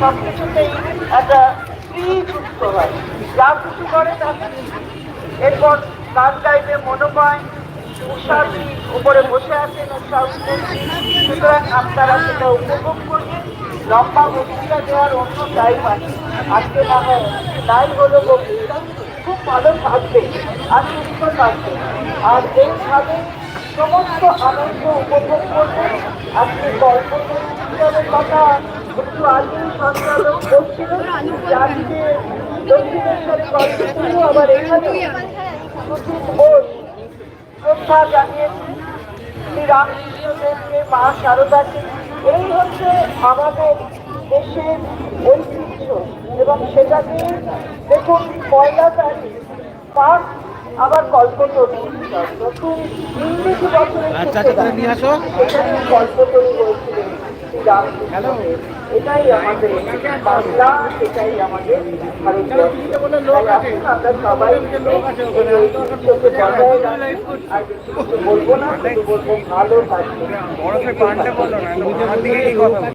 সব কিছুতেই একটা স্ত্রী যুক্ত হয়। যা কিছু করে তা। এরপর গান গাইতে মনোময় উষাদি উপরে বসে আছেন উষা সুতরাং আপনারা সেটা উপভোগ করবেন। লম্বা বক্তৃতা দেওয়ার অন্য টাইম আছে। আজকে না হয় তাই হলো বক্তৃতা। খুব ভালো থাকবে। আর সুস্থ থাকবে। আর এইভাবে সমস্ত আনন্দ উপভোগ করবে আজকে গল্প কথা একটু আগে সঞ্চালক করছিলেন জাতিতে দক্ষিণেশ্বরে শুরু আবার এখানে সুচিত বোস শ্রদ্ধা জানিয়েছি। শ্রী রামকৃষ্ণদেবকে মা শারদাকে এই হচ্ছে আমাদের দেশের ঐতিহ্য এবং সেটাকে দেখুন পয়লা তারিখ পাঁচ আবার কল্পতরু নতুন ইংরেজি বছরের। সেখানে কল্পতরু হয়েছিলেন শ্রী এটাই আমাদের বাংলা, এটাই আমাদের আমরা সবাই ঐতিহ্যকে বজায় রাখি বলব না বলব ভালো থাকবে